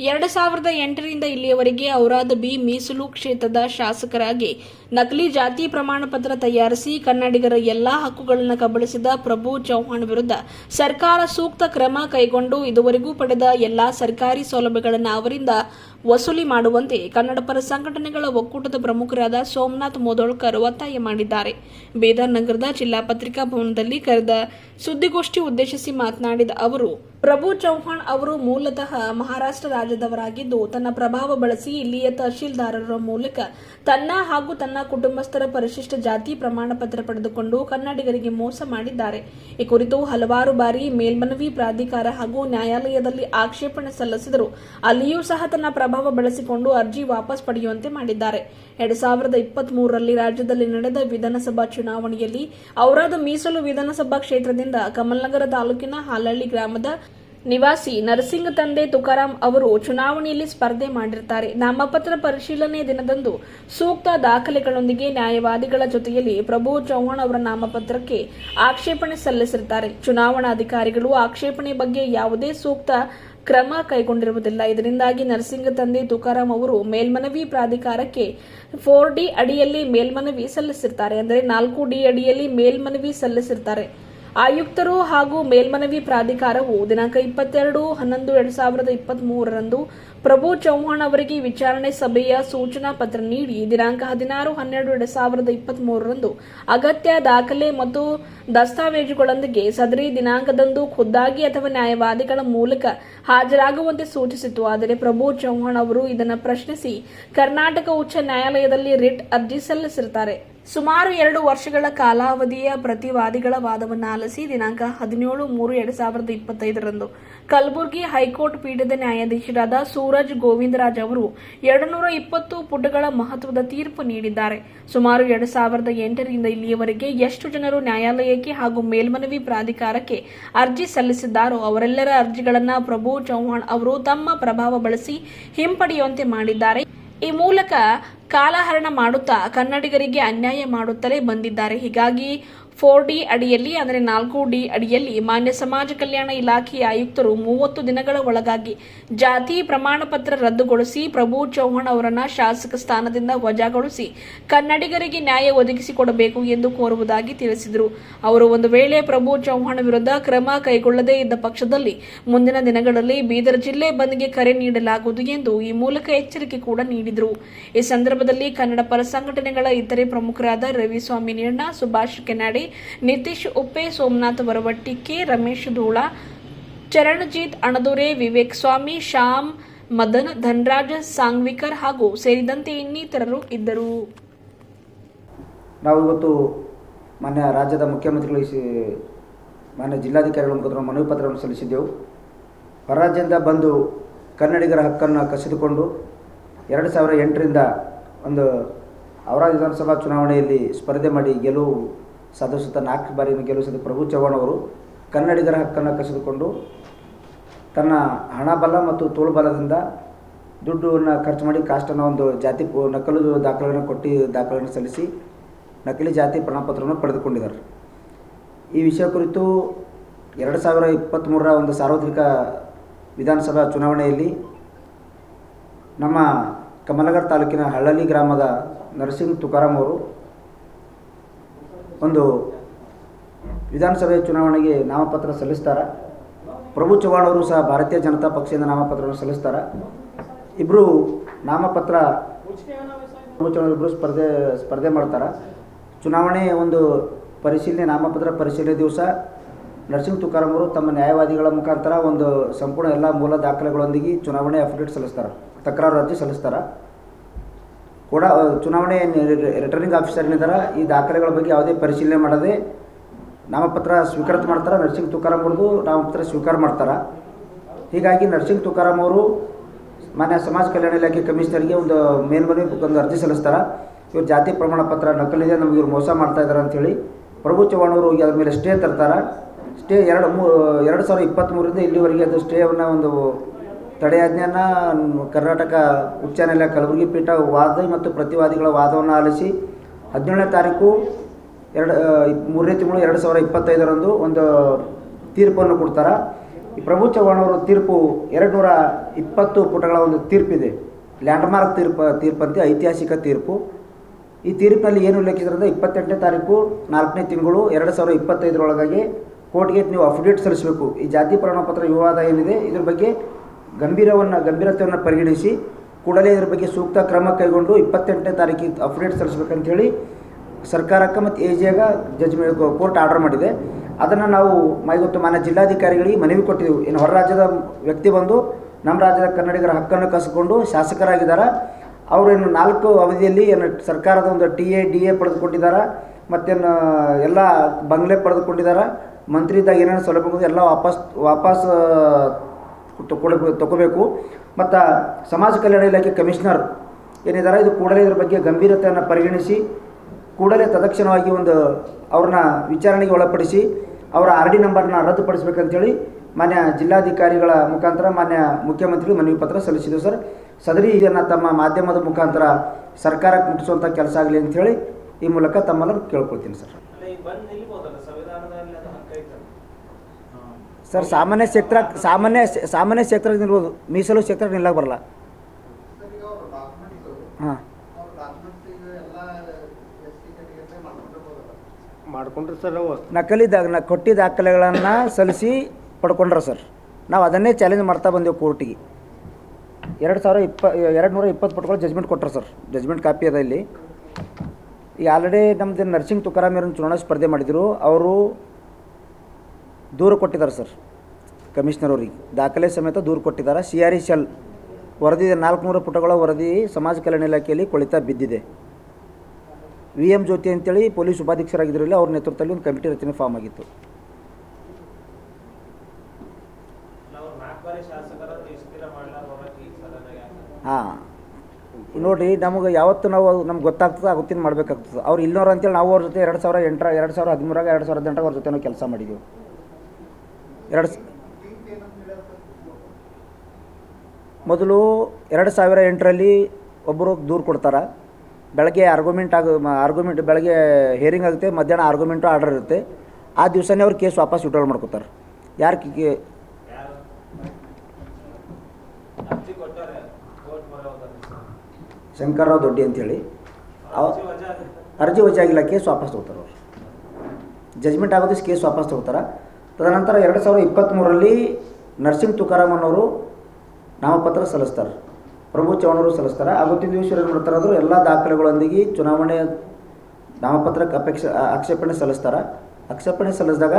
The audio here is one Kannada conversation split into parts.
ಎರಡು ಸಾವಿರದ ಎಂಟರಿಂದ ಇಲ್ಲಿಯವರೆಗೆ ಔರಾದ ಬಿ ಮೀಸಲು ಕ್ಷೇತ್ರದ ಶಾಸಕರಾಗಿ ನಕಲಿ ಜಾತಿ ಪ್ರಮಾಣ ಪತ್ರ ತಯಾರಿಸಿ ಕನ್ನಡಿಗರ ಎಲ್ಲಾ ಹಕ್ಕುಗಳನ್ನು ಕಬಳಿಸಿದ ಪ್ರಭು ಚೌಹಾಣ್ ವಿರುದ್ಧ ಸರ್ಕಾರ ಸೂಕ್ತ ಕ್ರಮ ಕೈಗೊಂಡು ಇದುವರೆಗೂ ಪಡೆದ ಎಲ್ಲಾ ಸರ್ಕಾರಿ ಸೌಲಭ್ಯಗಳನ್ನು ಅವರಿಂದ ವಸೂಲಿ ಮಾಡುವಂತೆ ಕನ್ನಡ ಪರ ಸಂಘಟನೆಗಳ ಒಕ್ಕೂಟದ ಪ್ರಮುಖರಾದ ಸೋಮನಾಥ್ ಮೋದೋಳ್ಕರ್ ಒತ್ತಾಯ ಮಾಡಿದ್ದಾರೆ. ಬೇದರ್ ನಗರದ ಜಿಲ್ಲಾ ಪತ್ರಿಕಾ ಭವನದಲ್ಲಿ ಕರೆದ ಸುದ್ದಿಗೋಷ್ಠಿ ಉದ್ದೇಶಿಸಿ ಮಾತನಾಡಿದ ಅವರು, ಪ್ರಭು ಚೌಹಾಣ್ ಅವರು ಮೂಲತಃ ಮಹಾರಾಷ್ಟ್ರ ರಾಜ್ಯದವರಾಗಿದ್ದು, ತನ್ನ ಪ್ರಭಾವ ಬಳಸಿ ಇಲ್ಲಿಯ ತಹಶೀಲ್ದಾರರ ಮೂಲಕ ತನ್ನ ಹಾಗೂ ತನ್ನ ಕುಟುಂಬಸ್ಥರ ಪರಿಶಿಷ್ಟ ಜಾತಿ ಪ್ರಮಾಣ ಪತ್ರ ಪಡೆದುಕೊಂಡು ಕನ್ನಡಿಗರಿಗೆ ಮೋಸ ಮಾಡಿದ್ದಾರೆ. ಈ ಕುರಿತು ಹಲವಾರು ಬಾರಿ ಮೇಲ್ಮನವಿ ಪ್ರಾಧಿಕಾರ ಹಾಗೂ ನ್ಯಾಯಾಲಯದಲ್ಲಿ ಆಕ್ಷೇಪಣೆ ಸಲ್ಲಿಸಿದರು, ಅಲ್ಲಿಯೂ ಸಹ ತನ್ನ ಪ್ರಭಾವ ಬಳಸಿಕೊಂಡು ಅರ್ಜಿ ವಾಪಸ್ ಪಡೆಯುವಂತೆ ಮಾಡಿದ್ದಾರೆ. ಎರಡ್ ಸಾವಿರದ ಇಪ್ಪತ್ತ್ ಮೂರರಲ್ಲಿ ರಾಜ್ಯದಲ್ಲಿ ನಡೆದ ವಿಧಾನಸಭಾ ಚುನಾವಣೆಯಲ್ಲಿ ಔರಾದ ಮೀಸಲು ವಿಧಾನಸಭಾ ಕ್ಷೇತ್ರದಿಂದ ಕಮಲ್ನಗರ ತಾಲೂಕಿನ ಹಾಲಹಳ್ಳಿ ಗ್ರಾಮದ ನಿವಾಸಿ ನರಸಿಂಗ ತಂದೆ ತುಕಾರಾಂ ಅವರು ಚುನಾವಣೆಯಲ್ಲಿ ಸ್ಪರ್ಧೆ ಮಾಡಿರ್ತಾರೆ. ನಾಮಪತ್ರ ಪರಿಶೀಲನೆ ದಿನದಂದು ಸೂಕ್ತ ದಾಖಲೆಗಳೊಂದಿಗೆ ನ್ಯಾಯವಾದಿಗಳ ಜೊತೆಯಲ್ಲಿ ಪ್ರಭು ಚೌಹಾಣ್ ಅವರ ನಾಮಪತ್ರಕ್ಕೆ ಆಕ್ಷೇಪಣೆ ಸಲ್ಲಿಸಿರ್ತಾರೆ. ಚುನಾವಣಾಧಿಕಾರಿಗಳು ಆಕ್ಷೇಪಣೆ ಬಗ್ಗೆ ಯಾವುದೇ ಸೂಕ್ತ ಕ್ರಮ ಕೈಗೊಂಡಿರುವುದಿಲ್ಲ. ಇದರಿಂದಾಗಿ ನರಸಿಂಗ ತಂದೆ ತುಕಾರಾಂ ಅವರು ಮೇಲ್ಮನವಿ ಪ್ರಾಧಿಕಾರಕ್ಕೆ ಫೋರ್ ಡಿ ಅಡಿಯಲ್ಲಿ ಮೇಲ್ಮನವಿ ಸಲ್ಲಿಸಿರ್ತಾರೆ. ಅಂದರೆ ನಾಲ್ಕು ಡಿ ಅಡಿಯಲ್ಲಿ ಮೇಲ್ಮನವಿ ಸಲ್ಲಿಸಿರ್ತಾರೆ. ಆಯುಕ್ತರು ಹಾಗೂ ಮೇಲ್ಮನವಿ ಪ್ರಾಧಿಕಾರವು ದಿನಾಂಕ ಇಪ್ಪತ್ತೆರಡು ಹನ್ನೊಂದು ಎರಡ್ ಸಾವಿರದ ಇಪ್ಪತ್ತ್ ಮೂರರಂದು ಪ್ರಭು ಚೌಹಾಣ್ ಅವರಿಗೆ ವಿಚಾರಣೆ ಸಭೆಯ ಸೂಚನಾ ಪತ್ರ ನೀಡಿ ದಿನಾಂಕ ಹದಿನಾರು ಹನ್ನೆರಡು ಎರಡು ಸಾವಿರದ ಇಪ್ಪತ್ತ್ ಮೂರರಂದು ಅಗತ್ಯ ದಾಖಲೆ ಮತ್ತು ದಸ್ತಾವೇಜುಗಳೊಂದಿಗೆ ಸದರಿ ದಿನಾಂಕದಂದು ಖುದ್ದಾಗಿ ಅಥವಾ ನ್ಯಾಯವಾದಿಗಳ ಮೂಲಕ ಹಾಜರಾಗುವಂತೆ ಸೂಚಿಸಿತು ಆದರೆ ಪ್ರಭು ಚೌಹಾಣ್ ಅವರು ಇದನ್ನು ಪ್ರಶ್ನಿಸಿ, ಕರ್ನಾಟಕ ಉಚ್ಚ ನ್ಯಾಯಾಲಯದಲ್ಲಿ ರಿಟ್ ಅರ್ಜಿ ಸಲ್ಲಿಸಿರುತ್ತಾರೆ. ಸುಮಾರು ಎರಡು ವರ್ಷಗಳ ಕಾಲಾವಧಿಯ ಪ್ರತಿವಾದಿಗಳ ವಾದವನ್ನು ಆಲಿಸಿ ದಿನಾಂಕ ಹದಿನೇಳು ಮೂರು ಎರಡ್ ಸಾವಿರದ ಇಪ್ಪತ್ತೈದರಂದು ಕಲಬುರಗಿ ಹೈಕೋರ್ಟ್ ಪೀಠದ ನ್ಯಾಯಾಧೀಶರಾದ ಸೂರಜ್ ಗೋವಿಂದರಾಜ್ ಅವರು ಎರಡು ನೂರ ಇಪ್ಪತ್ತು ಪುಟಗಳ ಮಹತ್ವದ ತೀರ್ಪು ನೀಡಿದ್ದಾರೆ. ಸುಮಾರು ಎರಡು ಸಾವಿರದ ಎಂಟರಿಂದ ಇಲ್ಲಿಯವರೆಗೆ ಎಷ್ಟು ಜನರು ನ್ಯಾಯಾಲಯಕ್ಕೆ ಹಾಗೂ ಮೇಲ್ಮನವಿ ಪ್ರಾಧಿಕಾರಕ್ಕೆ ಅರ್ಜಿ ಸಲ್ಲಿಸಿದ್ದಾರೋ ಅವರೆಲ್ಲರ ಅರ್ಜಿಗಳನ್ನು ಪ್ರಭು ಚೌಹಾಣ್ ಅವರು ತಮ್ಮ ಪ್ರಭಾವ ಬಳಸಿ ಹಿಂಪಡೆಯುವಂತೆ ಮಾಡಿದ್ದಾರೆ. ಈ ಮೂಲಕ ಕಾಲಹರಣ ಮಾಡುತ್ತಾ ಕನ್ನಡಿಗರಿಗೆ ಅನ್ಯಾಯ ಮಾಡುತ್ತಲೇ ಬಂದಿದ್ದಾರೆ. ಹೀಗಾಗಿ ಫೋರ್ ಡಿ ಅಡಿಯಲ್ಲಿ, ಅಂದರೆ ನಾಲ್ಕು ಡಿ ಅಡಿಯಲ್ಲಿ ಮಾನ್ಯ ಸಮಾಜ ಕಲ್ಯಾಣ ಇಲಾಖೆಯ ಆಯುಕ್ತರು ಮೂವತ್ತು ದಿನಗಳ ಒಳಗಾಗಿ ಜಾತಿ ಪ್ರಮಾಣ ಪತ್ರ ರದ್ದುಗೊಳಿಸಿ ಪ್ರಭು ಚೌಹಾಣ್ ಅವರನ್ನ ಶಾಸಕ ಸ್ಥಾನದಿಂದ ವಜಾಗೊಳಿಸಿ ಕನ್ನಡಿಗರಿಗೆ ನ್ಯಾಯ ಒದಗಿಸಿಕೊಡಬೇಕು ಎಂದು ಕೋರುವುದಾಗಿ ತಿಳಿಸಿದರು. ಅವರು ಒಂದು ವೇಳೆ ಪ್ರಭು ಚೌಹಾಣ್ ವಿರುದ್ಧ ಕ್ರಮ ಕೈಗೊಳ್ಳದೇ ಇದ್ದ ಪಕ್ಷದಲ್ಲಿ ಮುಂದಿನ ದಿನಗಳಲ್ಲಿ ಬೀದರ್ ಜಿಲ್ಲೆ ಬಂದ್ಗೆ ಕರೆ ನೀಡಲಾಗುವುದು ಎಂದು ಈ ಮೂಲಕ ಎಚ್ಚರಿಕೆ ಕೂಡ ನೀಡಿದರು. ಈ ಸಂದರ್ಭದಲ್ಲಿ ಕನ್ನಡ ಪರ ಸಂಘಟನೆಗಳ ಇತರೆ ಪ್ರಮುಖರಾದ ರವಿಸ್ವಾಮಿ ನೀರ್ಣ ಸುಭಾಷ್ ಕೆನಾಡಿ ನಿತೀಶ್ ಉಪ್ಪೆ, ಸೋಮನಾಥ್ ವರವಟ್ಟಿ ಕೆ, ರಮೇಶ್ ಧೂಳ, ಚರಣಜಿತ್ ಅಣದೊರೆ, ವಿವೇಕ್ ಸ್ವಾಮಿ, ಶ್ಯಾಮ್ ಮದನ್, ಧನರಾಜ್ ಸಾಂಗ್ವಿಕರ್ ಹಾಗೂ ಸೇರಿದಂತೆ ಇನ್ನಿತರರು ಇದ್ದರು. ನಾವು ಇವತ್ತು ಮಾನ್ಯ ರಾಜ್ಯದ ಮುಖ್ಯಮಂತ್ರಿಗಳು ಮಾನ್ಯ ಜಿಲ್ಲಾಧಿಕಾರಿಗಳ ಮುಖಾಂತರ ಮನವಿ ಪತ್ರವನ್ನು ಸಲ್ಲಿಸಿದ್ದೆವು. ಹೊರರಾಜ್ಯದಿಂದ ಬಂದು ಕನ್ನಡಿಗರ ಹಕ್ಕನ್ನು ಕಸಿದುಕೊಂಡು ಎರಡು ಸಾವಿರ ಎಂಟರಿಂದ ಒಂದು ಅವರ ವಿಧಾನಸಭಾ ಚುನಾವಣೆಯಲ್ಲಿ ಸ್ಪರ್ಧೆ ಮಾಡಿ ಗೆಲುವು ಸಾಧಿಸುತ್ತ ನಾಲ್ಕು ಬಾರಿ ಗೆಲ್ಲಿಸಿದ ಪ್ರಭು ಚವ್ಹಾಣ್ ಅವರು ಕನ್ನಡಿಗರ ಹಕ್ಕನ್ನು ಕಸಿದುಕೊಂಡು ತನ್ನ ಹಣ ಬಲ ಮತ್ತು ತೋಳು ಬಲದಿಂದ ದುಡ್ಡನ್ನು ಖರ್ಚು ಮಾಡಿ ಕಾಸ್ಟನ್ನು ಒಂದು ಜಾತಿ ನಕಲು ದಾಖಲೆಗಳನ್ನು ಕೊಟ್ಟು ದಾಖಲೆಗಳನ್ನು ಸಲ್ಲಿಸಿ ನಕಲಿ ಜಾತಿ ಪ್ರಮಾಣಪತ್ರವನ್ನು ಪಡೆದುಕೊಂಡಿದ್ದಾರೆ. ಈ ವಿಷಯ ಕುರಿತು ಎರಡು ಸಾವಿರ ಇಪ್ಪತ್ತ್ಮೂರರ ಒಂದು ಸಾರ್ವತ್ರಿಕ ವಿಧಾನಸಭಾ ಚುನಾವಣೆಯಲ್ಲಿ ನಮ್ಮ ಕಮಲಗರ್ ತಾಲೂಕಿನ ಹಳ್ಳಲಿ ಗ್ರಾಮದ ನರಸಿಂಗ್ ತುಕಾರಾಮ್ ಅವರು ಒಂದು ವಿಧಾನಸಭೆ ಚುನಾವಣೆಗೆ ನಾಮಪತ್ರ ಸಲ್ಲಿಸ್ತಾರೆ. ಪ್ರಭು ಚವ್ಹಾಣ್ ಅವರು ಸಹ ಭಾರತೀಯ ಜನತಾ ಪಕ್ಷದಿಂದ ನಾಮಪತ್ರವನ್ನು ಸಲ್ಲಿಸ್ತಾರೆ. ಇಬ್ಬರು ನಾಮಪತ್ರ ಇಬ್ಬರು ಸ್ಪರ್ಧೆ ಸ್ಪರ್ಧೆ ಮಾಡ್ತಾರೆ. ಚುನಾವಣೆ ಒಂದು ಪರಿಶೀಲನೆ, ನಾಮಪತ್ರ ಪರಿಶೀಲನೆ ದಿವಸ ನರಸಿಂಹ ತುಕಾರಾಮ್ ಅವರು ತಮ್ಮ ನ್ಯಾಯವಾದಿಗಳ ಮುಖಾಂತರ ಒಂದು ಸಂಪೂರ್ಣ ಎಲ್ಲ ಮೂಲ ದಾಖಲೆಗಳೊಂದಿಗೆ ಚುನಾವಣೆ ಅಫಿಡೇಟ್ ಸಲ್ಲಿಸ್ತಾರೆ. ತಕರಾರು ಅರ್ಜಿ ಸಲ್ಲಿಸ್ತಾರೆ. ಕೂಡ ಚುನಾವಣೆ ರಿಟರ್ನಿಂಗ್ ಆಫೀಸರ್ ಏನಿದ್ದಾರೆ ಈ ದಾಖಲೆಗಳ ಬಗ್ಗೆ ಯಾವುದೇ ಪರಿಶೀಲನೆ ಮಾಡದೆ ನಾಮಪತ್ರ ಸ್ವೀಕೃತ ಮಾಡ್ತಾರೆ, ನರ್ಸಿಂಗ್ ತುಕಾರಾಮ್ ಅವ್ರದ್ದು ನಾಮಪತ್ರ ಸ್ವೀಕಾರ ಮಾಡ್ತಾರೆ. ಹೀಗಾಗಿ ನರ್ಸಿಂಗ್ ತುಕಾರಾಮ್ ಅವರು ಮಾನ್ಯ ಸಮಾಜ ಕಲ್ಯಾಣ ಇಲಾಖೆ ಕಮಿಷನರ್ಗೆ ಒಂದು ಮೇಲ್ಮನವಿ ಒಂದು ಅರ್ಜಿ ಸಲ್ಲಿಸ್ತಾರೆ. ಇವ್ರು ಜಾತಿ ಪ್ರಮಾಣ ಪತ್ರ ನಕಲಿದೆ, ನಮಗೆ ಇವ್ರು ಮೋಸ ಮಾಡ್ತಾ ಇದ್ದಾರೆ ಅಂಥೇಳಿ ಪ್ರಭು ಚವ್ಹಾಣ್ ಅವರು ಹೋಗಿ ಅದ್ರ ಮೇಲೆ ಸ್ಟೇ ತರ್ತಾರೆ. ಸ್ಟೇ ಎರಡು ಮೂ, ಎರಡು ಸಾವಿರದ ಇಪ್ಪತ್ತ್ಮೂರರಿಂದ ಇಲ್ಲಿವರೆಗೆ ಅದು ಸ್ಟೇವನ್ನು ಒಂದು ತಡೆಯಾಜ್ಞೆಯನ್ನು ಕರ್ನಾಟಕ ಉಚ್ಚ ನ್ಯಾಯಾಲಯ ಕಲಬುರಗಿ ಪೀಠ ವಾದ ಮತ್ತು ಪ್ರತಿವಾದಿಗಳ ವಾದವನ್ನು ಆಲಿಸಿ ಹದಿನೇಳನೇ ತಾರೀಕು ಎರಡು ಮೂರನೇ ತಿಂಗಳು ಎರಡು ಸಾವಿರ ಇಪ್ಪತ್ತೈದರಂದು ಒಂದು ತೀರ್ಪನ್ನು ಕೊಡ್ತಾರೆ. ಈ ಪ್ರಭು ಅವರ ತೀರ್ಪು ಎರಡು ನೂರ ಇಪ್ಪತ್ತು ಪುಟಗಳ ಒಂದು ತೀರ್ಪಿದೆ. ಲ್ಯಾಂಡ್ಮಾರ್ಕ್ ತೀರ್ಪು, ತೀರ್ಪಂತೆ ಐತಿಹಾಸಿಕ ತೀರ್ಪು. ಈ ತೀರ್ಪಿನಲ್ಲಿ ಏನು ಉಲ್ಲೇಖಿಸಿದ್ರೆ ಇಪ್ಪತ್ತೆಂಟನೇ ತಾರೀಕು ನಾಲ್ಕನೇ ತಿಂಗಳು ಎರಡು ಸಾವಿರದ ಇಪ್ಪತ್ತೈದರೊಳಗಾಗಿ ಕೋರ್ಟ್ಗೆ ನೀವು ಅಫಿಡೇಟ್ ಸಲ್ಲಿಸಬೇಕು. ಈ ಜಾತಿ ಪ್ರಮಾಣಪತ್ರ ವಿವಾದ ಏನಿದೆ, ಇದ್ರ ಬಗ್ಗೆ ಗಂಭೀರವನ್ನು, ಗಂಭೀರತೆಯನ್ನು ಪರಿಗಣಿಸಿ ಕೂಡಲೇ ಇದರ ಬಗ್ಗೆ ಸೂಕ್ತ ಕ್ರಮ ಕೈಗೊಂಡು ಇಪ್ಪತ್ತೆಂಟನೇ ತಾರೀಕಿಗೆ ಅಪ್ಡೇಟ್ ಸಲ್ಲಿಸ್ಬೇಕಂತೇಳಿ ಸರ್ಕಾರಕ್ಕೆ ಮತ್ತು ಎ ಜಿಯಾಗ ಜಜ್ಮೆಂಟ್ ಕೋರ್ಟ್ ಆರ್ಡರ್ ಮಾಡಿದೆ. ಅದನ್ನು ನಾವು ಮೈಗೊತ್ತು ಮಾನ್ಯ ಜಿಲ್ಲಾಧಿಕಾರಿಗಳಿಗೆ ಮನವಿ ಕೊಟ್ಟಿದ್ದೆವು ಇನ್ನು ಹೊರ ರಾಜ್ಯದ ವ್ಯಕ್ತಿ ಬಂದು ನಮ್ಮ ರಾಜ್ಯದ ಕನ್ನಡಿಗರ ಹಕ್ಕನ್ನು ಕಸಿಕೊಂಡು ಶಾಸಕರಾಗಿದ್ದಾರೆ. ಅವರೇನು ನಾಲ್ಕು ಅವಧಿಯಲ್ಲಿ ಏನು ಸರ್ಕಾರದ ಒಂದು ಟಿ ಎ, ಡಿ ಎ ಪಡೆದುಕೊಂಡಿದ್ದಾರೆ. ಮತ್ತೇನು ಎಲ್ಲ ಬಂಗ್ಲೆ ಪಡೆದುಕೊಂಡಿದ್ದಾರೆ. ಮಂತ್ರಿದಾಗ ಏನೇನು ಸೌಲಭ್ಯ ಎಲ್ಲ ವಾಪಸ್ ವಾಪಸ್ ತಗೊಳ್ಬೇಕು ತಗೋಬೇಕು. ಮತ್ತು ಸಮಾಜ ಕಲ್ಯಾಣ ಇಲಾಖೆ ಕಮಿಷನರ್ ಏನಿದ್ದಾರೆ ಇದು ಕೂಡಲೇ ಇದ್ರ ಬಗ್ಗೆ ಗಂಭೀರತೆಯನ್ನು ಪರಿಗಣಿಸಿ, ಕೂಡಲೇ ತದಕ್ಷಣವಾಗಿ ಒಂದು ಅವ್ರನ್ನ ವಿಚಾರಣೆಗೆ ಒಳಪಡಿಸಿ, ಅವರ ಆರ್ ಡಿ ನಂಬರ್ನ ರದ್ದುಪಡಿಸ್ಬೇಕಂತೇಳಿ ಮಾನ್ಯ ಜಿಲ್ಲಾಧಿಕಾರಿಗಳ ಮುಖಾಂತರ ಮಾನ್ಯ ಮುಖ್ಯಮಂತ್ರಿಗಳು ಮನವಿ ಪತ್ರ ಸಲ್ಲಿಸಿದರು ಸರ್. ಸದರಿ ಇದನ್ನು ತಮ್ಮ ಮಾಧ್ಯಮದ ಮುಖಾಂತರ ಸರ್ಕಾರಕ್ಕೆ ಮುಟ್ಟಿಸುವಂಥ ಕೆಲಸ ಆಗಲಿ ಅಂಥೇಳಿ ಈ ಮೂಲಕ ತಮ್ಮಲ್ಲರು ಕೇಳ್ಕೊಳ್ತೀನಿ ಸರ್? ಸರ್ ಸಾಮಾನ್ಯ ಕ್ಷೇತ್ರ ಸಾಮಾನ್ಯ ಸಾಮಾನ್ಯ ಕ್ಷೇತ್ರಕ್ಕೆ ನಿಲ್ಬೋದು ಮೀಸಲು ಕ್ಷೇತ್ರಕ್ಕೆ ನಿಲ್ಲಕ್ಕೆ ಬರಲ್ಲ. ಹಾಂ. ಕೆಟಗರಿ ಸರ್ ನಕಲಿ ದಾ ನ ಕೊಟ್ಟಿ ದಾಖಲೆಗಳನ್ನು ಸಲ್ಲಿಸಿ ಪಡ್ಕೊಂಡ್ರೆ ಸರ್. ನಾವು ಅದನ್ನೇ ಚಾಲೆಂಜ್ ಮಾಡ್ತಾ ಬಂದೆವು ಕೋರ್ಟಿಗೆ. ಎರಡು ಸಾವಿರ ಇಪ್ಪ ಎರಡು ನೂರ ಇಪ್ಪತ್ತು ಪುಟಗಳು ಜಜ್ಮೆಂಟ್ ಕೊಟ್ಟರು ಸರ್. ಜಜ್ಮೆಂಟ್ ಕಾಪಿ ಅದ ಇಲ್ಲಿ. ಈಗ ಆಲ್ರೆಡಿ ನಮ್ಮದು ನರ್ಸಿಂಗ್ ತುಕಾರಾಮ್ ಅವರನ್ನು ಚುನಾವಣಾ ಸ್ಪರ್ಧೆ ಮಾಡಿದರು. ಅವರು ದೂರು ಕೊಟ್ಟಿದ್ದಾರೆ ಸರ್. ಕಮಿಷನರ್ ಅವ್ರಿಗೆ. ದಾಖಲೆ ಸಮೇತ ದೂರು ಕೊಟ್ಟಿದ್ದಾರೆ. ಸಿ ಆರ್ ಇ ಶೆಲ್ ವರದಿ ನಾಲ್ಕುನೂರು ಪುಟಗಳ ವರದಿ ಸಮಾಜ ಕಲ್ಯಾಣ ಇಲಾಖೆಯಲ್ಲಿ ಕೊಳಿತ ಬಿದ್ದಿದೆ. ವಿ ಎಂ ಜ್ಯೋತಿ ಅಂತೇಳಿ ಪೊಲೀಸ್ ಉಪಾಧೀಕ್ಷರಾಗಿದ್ರಲ್ಲಿ ಅವ್ರ ನೇತೃತ್ವದಲ್ಲಿ ಒಂದು ಕಮಿಟಿ ರಚನೆ ಫಾರ್ಮ್ ಆಗಿತ್ತು? ಹಾಂ. ನೋಡಿರಿ ನಮಗೆ ಯಾವತ್ತು ನಾವು ನಮ್ಗೆ ಗೊತ್ತಾಗ್ತದೆ ಆ ಗೊತ್ತಿನ ಮಾಡಬೇಕಾಗ್ತದೆ. ಅವ್ರು ಇಲ್ಲೋರು ಅಂತೇಳಿ ನಾವು ಅವ್ರ ಜೊತೆ ಎರಡು ಸಾವಿರ ಎಂಟರ, ಎರಡು ಸಾವಿರ ಹದಿಮೂರಾಗ ಎರಡು ಸಾವಿರ ಹದಿನೆಂಟಾಗ ಅವ್ರ ಜೊತೆ ನಾವು ಕೆಲಸ ಮಾಡಿದ್ದೀವಿ ಎರಡು ಮೊದಲು ಎರಡು ಸಾವಿರ ಎಂಟರಲ್ಲಿ ಒಬ್ಬರು ದೂರು ಕೊಡ್ತಾರೆ. ಬೆಳಗ್ಗೆ ಆರ್ಗ್ಯುಮೆಂಟ್ ಆಗ ಆರ್ಗ್ಯುಮೆಂಟ್ ಬೆಳಗ್ಗೆ ಹೇರಿಂಗ್ ಆಗುತ್ತೆ ಮಧ್ಯಾಹ್ನ ಆರ್ಗ್ಯುಮೆಂಟು ಆರ್ಡರ್ ಇರುತ್ತೆ. ಆ ದಿವಸನೇ ಅವ್ರು ಕೇಸ್ ವಾಪಸ್ ವಿಡ್ರಾಲ್ ಮಾಡ್ಕೋತಾರೆ. ಯಾರು ಕೇ ಶಂಕರ್ರಾವ್ ದೊಡ್ಡಿ ಅವ ಅರ್ಜಿ ವಜಾ ವಜಾಗಿಲ್ಲ ಕೇಸ್ ವಾಪಸ್ ತಗೋತಾರೆ ಅವರು. ಜಜ್ಮೆಂಟ್ ಆಗೋದಿಸ್ ಕೇಸ್ ವಾಪಸ್ ತಗೋತಾರೆ. ತದನಂತರ ಎರಡು ಸಾವಿರದ ಇಪ್ಪತ್ತ್ಮೂರರಲ್ಲಿ ನರ್ಸಿಂಗ್ ತುಕಾರಾಮ್ ಅನ್ನೋರು ನಾಮಪತ್ರ ಸಲ್ಲಿಸ್ತಾರೆ. ಪ್ರಭು ಚೌಹಾಣವರು ಸಲ್ಲಿಸ್ತಾರೆ. ಆವತ್ತಿನ ದಿವಸ ಏನು ಮಾಡ್ತಾರೆ ಅಂದರು ಎಲ್ಲ ದಾಖಲೆಗಳೊಂದಿಗೆ ಚುನಾವಣೆ ನಾಮಪತ್ರಕ್ಕೆ ಅಪೇಕ್ಷೆ ಆಕ್ಷೇಪಣೆ ಸಲ್ಲಿಸ್ತಾರೆ. ಆಕ್ಷೇಪಣೆ ಸಲ್ಲಿಸಿದಾಗ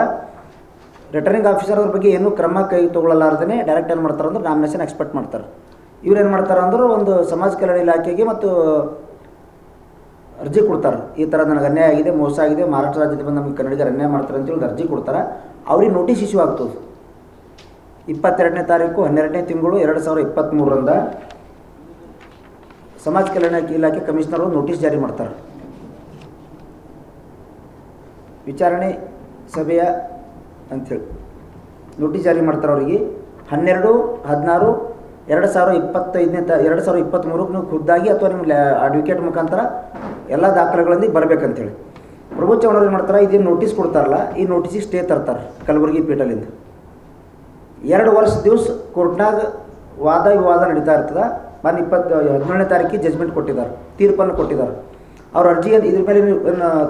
ರಿಟರ್ನಿಂಗ್ ಆಫೀಸರ್ ಅವ್ರ ಬಗ್ಗೆ ಏನೂ ಕ್ರಮ ಕೈ ತೊಗೊಳ್ಳಲಾರ್ದೇ ಡೈರೆಕ್ಟ್ ಏನು ಮಾಡ್ತಾರೆ ಅಂದ್ರೆ ನಾಮಿನೇಷನ್ ಎಕ್ಸ್ಪೆಕ್ಟ್ ಮಾಡ್ತಾರೆ. ಇವ್ರು ಏನು ಮಾಡ್ತಾರೆ ಅಂದ್ರೆ ಒಂದು ಸಮಾಜ ಕಲ್ಯಾಣ ಇಲಾಖೆಗೆ ಮತ್ತು ಅರ್ಜಿ ಕೊಡ್ತಾರೆ. ಈ ಥರ ನನಗೆ ಅನ್ಯಾಯ ಆಗಿದೆ, ಮೋಸ ಆಗಿದೆ, ಮಹಾರಾಷ್ಟ್ರ ರಾಜ್ಯದಲ್ಲಿ ಬಂದು ನಮಗೆ ಕನ್ನಡಿಗರು ಅನ್ಯಾಯ ಮಾಡ್ತಾರೆ ಅಂತೇಳಿ ಅರ್ಜಿ ಕೊಡ್ತಾರೆ. ಅವ್ರಿಗೆ ನೋಟಿಸ್ ಇಶ್ಯೂ ಆಗ್ತದೆ. ಇಪ್ಪತ್ತೆರಡನೇ ತಾರೀಕು, ಹನ್ನೆರಡನೇ ತಿಂಗಳು, ಎರಡು ಸಾವಿರದ ಇಪ್ಪತ್ತ್ಮೂರರಿಂದ ಸಮಾಜ ಕಲ್ಯಾಣ ಇಲಾಖೆ ಕಮಿಷನರು ನೋಟಿಸ್ ಜಾರಿ ಮಾಡ್ತಾರೆ. ವಿಚಾರಣೆ ಸಭೆಯ ಅಂಥೇಳಿ ನೋಟಿಸ್ ಜಾರಿ ಮಾಡ್ತಾರೆ ಅವರಿಗೆ. ಹನ್ನೆರಡು, ಹದಿನಾರು ಎರಡು ಸಾವಿರ ಇಪ್ಪತ್ತೈದನೇ ತ, ಎರಡು ಸಾವಿರ ಇಪ್ಪತ್ತ್ಮೂರಕ್ಕೆ ನೀವು ಖುದ್ದಾಗಿ ಅಥವಾ ನಿಮ್ಮ ಲ್ಯಾ ಅಡ್ವೊಕೇಟ್ ಮುಖಾಂತರ ಎಲ್ಲ ದಾಖಲೆಗಳೊಂದಿಗೆ ಬರಬೇಕಂತೇಳಿ. ಪ್ರಭು ಚೌಹಾಣ್ ಏನು ಮಾಡ್ತಾರೆ, ಇದೇನು ನೋಟಿಸ್ ಕೊಡ್ತಾರಲ್ಲ, ಈ ನೋಟಿಸಿಗೆ ಸ್ಟೇ ತರ್ತಾರೆ ಕಲಬುರಗಿ ಪೀಠಲಿಂದ ಎರಡು ವರ್ಷ ದಿವಸ ಕೋರ್ಟ್ನಾಗ ವಾದ ವಿವಾದ ನಡೀತಾ ಇರ್ತದೆ. ಮೊನ್ನೆ ಇಪ್ಪತ್ತು, ಹದಿನೇಳನೇ ತಾರೀಕಿಗೆ ಜಜ್ಮೆಂಟ್ ಕೊಟ್ಟಿದ್ದಾರೆ, ತೀರ್ಪನ್ನು ಕೊಟ್ಟಿದ್ದಾರೆ. ಅವ್ರ ಅರ್ಜಿ ಏನ್- ಇದ್ರ ಮೇಲೆ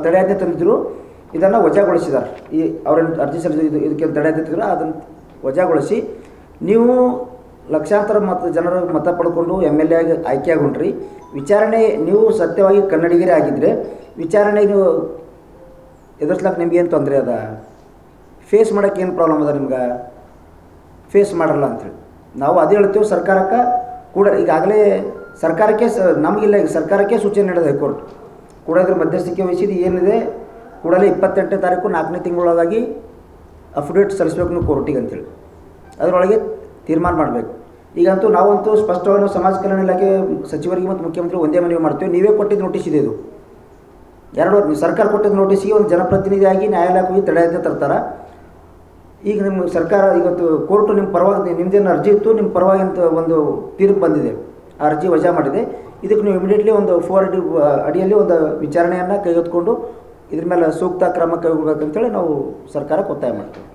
ತಡೆಯಾಜ್ಞೆ ತಂದಿದ್ರು, ಇದನ್ನು ವಜಾಗೊಳಿಸಿದ್ದಾರೆ. ಈ ಅವ್ರೇನು ಅರ್ಜಿ ಸಲ್ಲಿಸಿದ ಇದು ಇದಕ್ಕೆ ತಡೆಯಾಜ್ಞೆ ತಂದಿದ್ರು, ಅದನ್ನು ವಜಾಗೊಳಿಸಿ ನೀವು ಲಕ್ಷಾಂತರ ಮತ ಜನರ ಮತ ಪಡ್ಕೊಂಡು ಎಂ ಎಲ್ ಎ ಆಗಿ ಆಯ್ಕೆಯಾಗೊಂಡ್ರಿ. ವಿಚಾರಣೆ ನೀವು ಸತ್ಯವಾಗಿ ಕನ್ನಡಿಗರೇ ಆಗಿದ್ರೆ ವಿಚಾರಣೆ ನೀವು ಎದುರಿಸ್ಲಾಕ ನಿಮ್ಗೇನು ತೊಂದರೆ ಅದ? ಫೇಸ್ ಮಾಡೋಕ್ಕೆ ಏನು ಪ್ರಾಬ್ಲಮ್ ಅದ ನಿಮ್ಗೆ? ಫೇಸ್ ಮಾಡಲ್ಲ ಅಂಥೇಳಿ ನಾವು ಅದೇ ಹೇಳ್ತೀವಿ ಸರ್ಕಾರಕ್ಕೆ, ಕೂಡ ಈಗಾಗಲೇ ಸರ್ಕಾರಕ್ಕೆ ಸ, ನಮಗಿಲ್ಲ ಈಗ ಸರ್ಕಾರಕ್ಕೆ ಸೂಚನೆ ನೀಡೋದು ಹೈಕೋರ್ಟ್. ಕೂಡ ಇದ್ರ ಮಧ್ಯಸ್ಥಿಕೆ ವಹಿಸಿದ್ದು ಏನಿದೆ, ಕೂಡಲೇ ಇಪ್ಪತ್ತೆಂಟನೇ ತಾರೀಕು ನಾಲ್ಕನೇ ತಿಂಗಳೊಳಗಾಗಿ ಅಫಿಡೇಟ್ ಸಲ್ಲಿಸ್ಬೇಕು ನೀವು ಕೋರ್ಟಿಗೆ ಅಂತೇಳಿ. ಅದರೊಳಗೆ ತೀರ್ಮಾನ ಮಾಡಬೇಕು. ಈಗಂತೂ ನಾವಂತೂ ಸ್ಪಷ್ಟವಾಗಿ ಸಮಾಜ ಕಲ್ಯಾಣ ಇಲಾಖೆ ಸಚಿವರಿಗೆ ಮತ್ತು ಮುಖ್ಯಮಂತ್ರಿ ಒಂದೇ ಮನವಿ ಮಾಡ್ತೀವಿ. ನೀವೇ ಕೊಟ್ಟಿದ್ದು ನೋಟಿಸ್ ಇದೆ ಇದು. ಎರಡು ಸರ್ಕಾರ ಕೊಟ್ಟಿದ್ದ ನೋಟಿಸಿಗೆ ಒಂದು ಜನಪ್ರತಿನಿಧಿಯಾಗಿ ನ್ಯಾಯಾಲಯಕ್ಕೆ ಹೋಗಿ ಅಂತ ತರ್ತಾರೆ. ಈಗ ನಿಮ್ಮ ಸರ್ಕಾರ ಇವತ್ತು ಕೋರ್ಟು ನಿಮ್ಮ ಪರವಾಗಿ ನಿಮ್ಮದೇನು ಅರ್ಜಿ ಇತ್ತು, ನಿಮ್ಮ ಪರವಾಗಿ ಅಂತ ಒಂದು ತೀರ್ಪು ಬಂದಿದೆ. ಆ ಅರ್ಜಿ ವಜಾ ಮಾಡಿದೆ. ಇದಕ್ಕೆ ನೀವು ಇಮಿಡಿಯೇಟ್ಲಿ ಒಂದು ಫೋರ್ ಅಡಿ ಅಡಿಯಲ್ಲಿ ಒಂದು ವಿಚಾರಣೆಯನ್ನು ಕೈಗೆತ್ತಿಕೊಂಡು ಇದ್ರ ಮೇಲೆ ಸೂಕ್ತ ಕ್ರಮ ಕೈಗೊಳ್ಬೇಕಂತೇಳಿ ನಾವು ಸರ್ಕಾರಕ್ಕೆ ಒತ್ತಾಯ ಮಾಡ್ತೀವಿ.